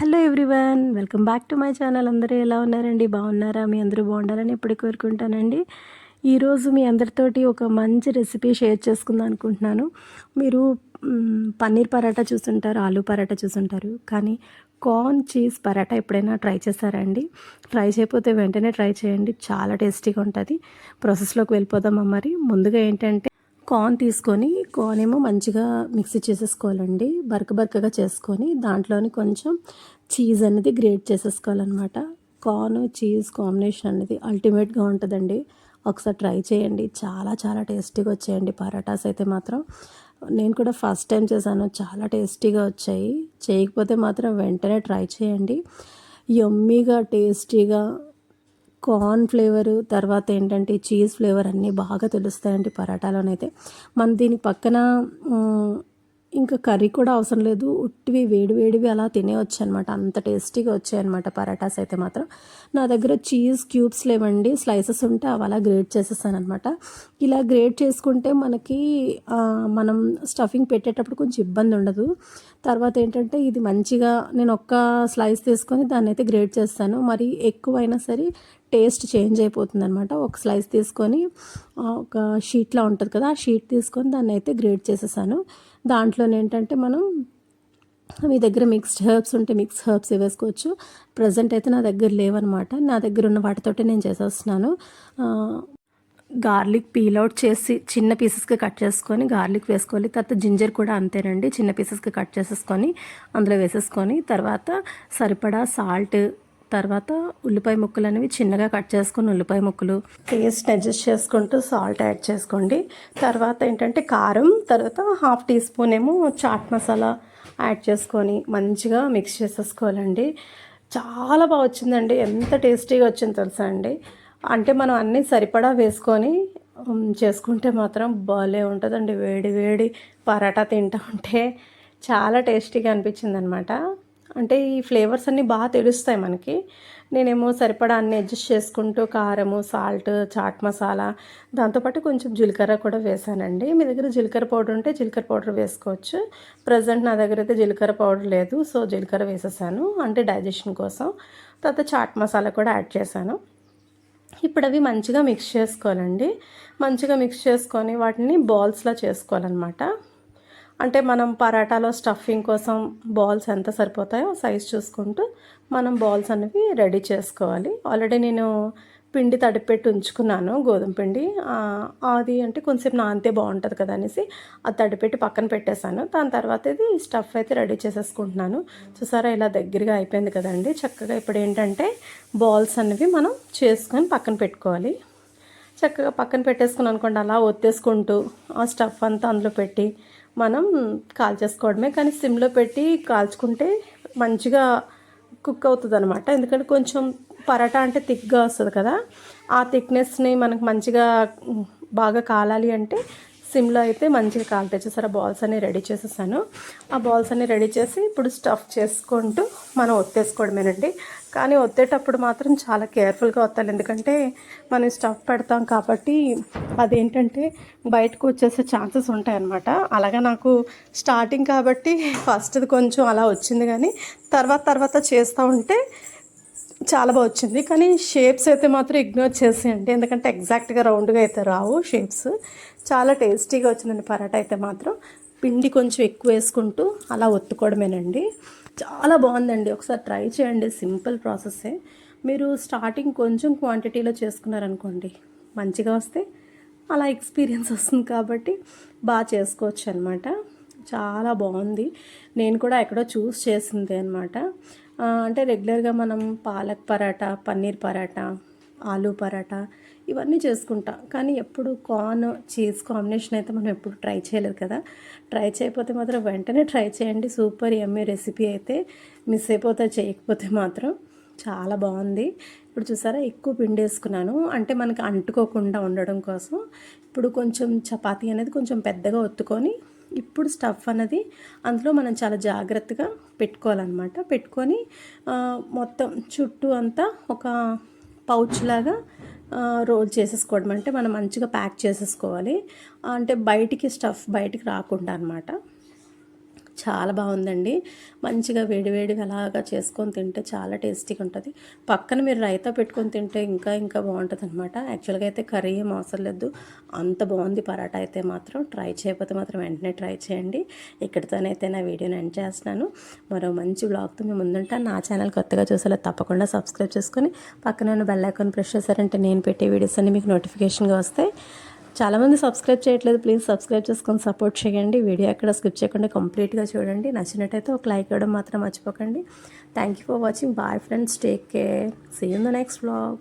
Hello everyone welcome back to my channel. అందరూ ఎలా ఉన్నారండి? బాగున్నారా? మీ అందరూ బాగుండాలని ఎప్పుడు కోరుకుంటానండి. ఈరోజు మీ అందరితోటి ఒక మంచి రెసిపీ షేర్ చేసుకుందాం అనుకుంటున్నాను. మీరు పన్నీర్ పరాటా చూసుంటారు ఆలూ పరాటా చూసుంటారు. కానీ కార్న్ చీజ్ పరాటా ఎప్పుడైనా ట్రై చేస్తారా అండి? ట్రై చేయకపోతే వెంటనే ట్రై చేయండి. చాలా టేస్టీగా ఉంటుంది. ప్రాసెస్లోకి వెళ్ళిపోదామా మరి? ముందుగా ఏంటంటే కార్న్ తీసుకొని కార్న్ ఏమో మంచిగా మిక్సీ చేసేసుకోవాలండి. బరక బరకగా చేసుకొని దాంట్లోని కొంచెం చీజ్ అనేది గ్రేట్ చేసేసుకోవాలన్నమాట. కార్న్ చీజ్ కాంబినేషన్ అనేది అల్టిమేట్గా ఉంటుందండి. ఒకసారి ట్రై చేయండి. చాలా చాలా టేస్టీగా వచ్చాయండి పరాటాస్ అయితే మాత్రం. నేను కూడా ఫస్ట్ టైం చేశాను. చాలా టేస్టీగా వచ్చాయి. చేయకపోతే మాత్రం వెంటనే ట్రై చేయండి. యమ్మీగా టేస్టీగా కార్న్ ఫ్లేవర్ తర్వాత ఏంటంటే చీజ్ ఫ్లేవర్ అన్నీ బాగా తెలుస్తాయండి పరాటాలోనైతే. మన దీని పక్కన ఇంకా కర్రీ కూడా అవసరం లేదు. ఉట్టివి వేడి వేడివి అలా తినేయచ్చు అనమాట అంత టేస్టీగా వచ్చాయన్నమాట పరాటాస్ అయితే మాత్రం. నా దగ్గర చీజ్ క్యూబ్స్ లేవండి. స్లైసెస్ ఉంటే అవి అలా గ్రేట్ చేసేసాను అనమాట ఇలా గ్రేట్ చేసుకుంటే మనకి మనం స్టఫింగ్ పెట్టేటప్పుడు కొంచెం ఇబ్బంది ఉండదు. తర్వాత ఏంటంటే ఇది మంచిగా నేను ఒక్క స్లైస్ తీసుకొని దాన్ని అయితే గ్రేట్ చేస్తాను. మరి ఎక్కువైనా సరే టేస్ట్ చేంజ్ అయిపోతుంది అనమాట ఒక స్లైస్ తీసుకొని ఒక షీట్లా ఉంటుంది కదా ఆ షీట్ తీసుకొని దాన్ని అయితే గ్రేట్ చేసేసాను. దాంట్లోనే ఏంటంటే మనం మీ దగ్గర మిక్స్డ్ హెర్బ్స్ ఉంటే మిక్స్ హెర్బ్స్ వేసుకోవచ్చు. ప్రజెంట్ అయితే నా దగ్గర లేవన్నమాట నా దగ్గర ఉన్న వాటితోటే నేను చేసేస్తున్నాను. గార్లిక్ పీల్ అవుట్ చేసి చిన్న పీసెస్కి కట్ చేసుకొని గార్లిక్ వేసుకోవాలి. తర్వాత జింజర్ కూడా అంతేనండి. చిన్న పీసెస్కి కట్ చేసేసుకొని అందులో వేసేసుకొని తర్వాత సరిపడా సాల్ట్ తర్వాత ఉల్లిపాయ ముక్కలు అనేవి చిన్నగా కట్ చేసుకొని ఉల్లిపాయ ముక్కలు టేస్ట్ అడ్జస్ట్ చేసుకుంటూ సాల్ట్ యాడ్ చేసుకోండి. తర్వాత ఏంటంటే కారం తర్వాత హాఫ్ టీ స్పూన్ ఏమో చాట్ మసాలా యాడ్ చేసుకొని మంచిగా మిక్స్ చేసేసుకోవాలండి. చాలా బాగా వచ్చిందండి. ఎంత టేస్టీగా వచ్చిందో తెలుసా అండి? అంటే మనం అన్నీ సరిపడా వేసుకొని చేసుకుంటే మాత్రం భలే ఉంటుందండి. వేడి వేడి పరాటా తింటా ఉంటే చాలా టేస్టీగా అనిపించింది అనమాట అంటే ఈ ఫ్లేవర్స్ అన్నీ బాగా తెలుస్తాయి మనకి. నేనేమో సరిపడా అన్ని అడ్జస్ట్ చేసుకుంటూ కారము సాల్ట్ చాట్ మసాలా దాంతోపాటు కొంచెం జీలకర్ర కూడా వేసానండి. మీ దగ్గర జీలకర్ర పౌడర్ ఉంటే జీలకర్ర పౌడర్ వేసుకోవచ్చు. ప్రజెంట్ నా దగ్గర అయితే జీలకర్ర పౌడర్ లేదు సో జీలకర్ర వేసేసాను అంటే డైజెషన్ కోసం. తర్వాత చాట్ మసాలా కూడా యాడ్ చేశాను. ఇప్పుడు అవి మంచిగా మిక్స్ చేసుకోవాలండి. మంచిగా మిక్స్ చేసుకొని వాటిని బాల్స్లా చేసుకోవాలన్నమాట. అంటే మనం పరాటాలో స్టఫింగ్ కోసం బాల్స్ ఎంత సరిపోతాయో సైజ్ చూసుకుంటూ మనం బాల్స్ అనేవి రెడీ చేసుకోవాలి. ఆల్రెడీ నేను పిండి తడిపెట్టి ఉంచుకున్నాను గోధుమ పిండి. అది అంటే కొంచెం నానితే బాగుంటుంది కదా అనేసి అది తడిపెట్టి పక్కన పెట్టేశాను. దాని తర్వాత ఇది స్టఫ్ అయితే రెడీ చేసేసుకుంటున్నాను. చూసారా ఇలా దగ్గరగా అయిపోయింది కదండి. చక్కగా ఇప్పుడు ఏంటంటే బాల్స్ అనేవి మనం చేసుకొని పక్కన పెట్టుకోవాలి. చక్కగా పక్కన పెట్టేసుకుని అనుకోండి అలా ఒత్తేసుకుంటూ ఆ స్టఫ్ అంతా అందులో పెట్టి మనం కాల్చేసుకోవడమే. కానీ సిమ్లో పెట్టి కాల్చుకుంటే మంచిగా కుక్ అవుతుంది అనమాట ఎందుకంటే కొంచెం పరాటా అంటే థిక్గా వస్తుంది కదా. ఆ థిక్నెస్ని మనకు మంచిగా బాగా కాలాలి అంటే సిమ్లో అయితే మంచిగా కాలుతాయి చూసారా బాల్స్ అన్ని రెడీ చేసేసాను. ఆ బాల్స్ అన్ని రెడీ చేసి ఇప్పుడు స్టఫ్ చేసుకుంటూ మనం ఒత్తేసుకోవడమేనండి. కానీ ఒత్తేటప్పుడు మాత్రం చాలా కేర్ఫుల్గా ఒత్తాలి. ఎందుకంటే మనం స్టఫ్ పెడతాం కాబట్టి అదేంటంటే బయటకు వచ్చేసే ఛాన్సెస్ ఉంటాయన్నమాట. అలాగా నాకు స్టార్టింగ్ కాబట్టి ఫస్ట్ది కొంచెం అలా వచ్చింది కానీ తర్వాత తర్వాత చేస్తూ ఉంటే చాలా బాగా వచ్చింది. కానీ షేప్స్ అయితే మాత్రం ఇగ్నోర్ చేసేయండి. ఎందుకంటే ఎగ్జాక్ట్గా రౌండ్గా అయితే రావు షేప్స్. చాలా టేస్టీగా వచ్చిందండి పరాటా అయితే మాత్రం. పిండి కొంచెం ఎక్కువ వేసుకుంటూ అలా ఒత్తుకోవడమేనండి. చాలా బాగుందండి. ఒకసారి ట్రై చేయండి. సింపుల్ ప్రాసెస్సే మీరు స్టార్టింగ్ కొంచెం క్వాంటిటీలో చేసుకున్నారనుకోండి మంచిగా వస్తే అలా ఎక్స్పీరియన్స్ వస్తుంది కాబట్టి బాగా చేసుకోవచ్చు అనమాట చాలా బాగుంది. నేను కూడా ఎక్కడో చూస్ చేసింది అనమాట అంటే రెగ్యులర్గా మనం పాలక్ పరాటా పన్నీర్ పరాటా ఆలూ పరాటా ఇవన్నీ చేసుకుంటాం. కానీ ఎప్పుడు కార్న్ చీజ్ కాంబినేషన్ అయితే మనం ఎప్పుడు ట్రై చేయలేదు కదా. ట్రై చేయకపోతే మాత్రం వెంటనే ట్రై చేయండి. సూపర్ ఎమ్మె రెసిపీ అయితే మిస్ అయిపోతే చేయకపోతే మాత్రం. చాలా బాగుంది. ఇప్పుడు చూసారా ఎక్కువ పిండి వేసుకున్నాను. అంటే మనకి అంటుకోకుండా ఉండడం కోసం ఇప్పుడు కొంచెం చపాతీ అనేది కొంచెం పెద్దగా ఒత్తుకొని ఇప్పుడు స్టఫ్ అన్నది అందులో మనం చాలా జాగ్రత్తగా పెట్టుకోవాలన్నమాట. పెట్టుకొని మొత్తం చుట్టూ అంతా ఒక పౌచ్ లాగా రోల్ చేసేసుకోవడం అంటే మనం మంచిగా ప్యాక్ చేసేసుకోవాలి. అంటే బయటికి స్టఫ్ బయటికి రాకుండా అనమాట చాలా బాగుందండి. మంచిగా వేడివేడిగా అలాగా చేసుకొని తింటే చాలా టేస్టీగా ఉంటుంది. పక్కన మీరు రైతా పెట్టుకొని తింటే ఇంకా ఇంకా బాగుంటుంది అనమాట యాక్చువల్గా అయితే కర్రీ ఏం అవసరం లేదు. అంత బాగుంది పరాటా అయితే మాత్రం. ట్రై చేయకపోతే మాత్రం వెంటనే ట్రై చేయండి. ఇక్కడితోనైతే నా వీడియోని ఎండ్ చేస్తున్నాను. మరో మంచి బ్లాగ్తో మేము ముందుంటా నా ఛానల్ కొత్తగా చూసేలా తప్పకుండా సబ్స్క్రైబ్ చేసుకొని పక్కన బెల్ ఐకాన్ ప్రెస్ చేశారంటే నేను పెట్టే వీడియోస్ అన్ని మీకు నోటిఫికేషన్గా వస్తాయి. చాలామంది సబ్స్క్రైబ్ చేయట్లేదు. ప్లీజ్ సబ్స్క్రైబ్ చేసుకొని సపోర్ట్ చేయండి. వీడియో ఎక్కడ స్కిప్ చేయకుండా కంప్లీట్గా చూడండి. నచ్చినట్టయితే ఒక లైక్ ఇవ్వడం మాత్రం మర్చిపోకండి. Thank you for watching bye friends take care see in the next blog